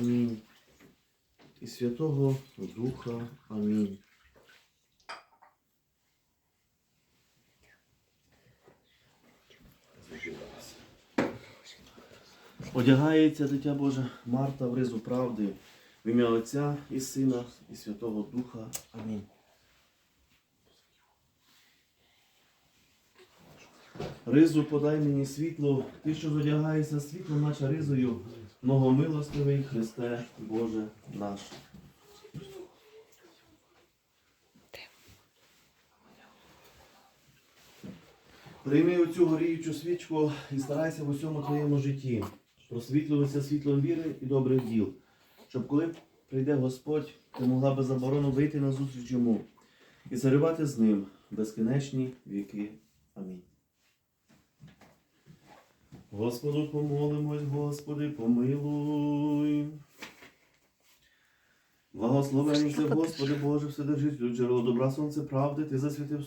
Амінь. І Святого Духа. Амінь. Одягається дитя Боже Марта в ризу правди, в ім'я Отця і Сина, і Святого Духа. Амінь. Ризу подай мені світло, ти, що зодягаєшся світлом, наче ризою, многомилостивий Христе Боже наш. Прийми оцю горіючу свічку і старайся в усьому твоєму житті просвітлюватися світлом віри і добрих діл, щоб коли прийде Господь, ти могла без заборону вийти на зустріч йому і царювати з ним безкінечні віки. Амінь. Господу помолимось, Господи, помилуй. Благословенься, Господи Боже, Вседержителю, джерело добра сонце правди, Ти засвітив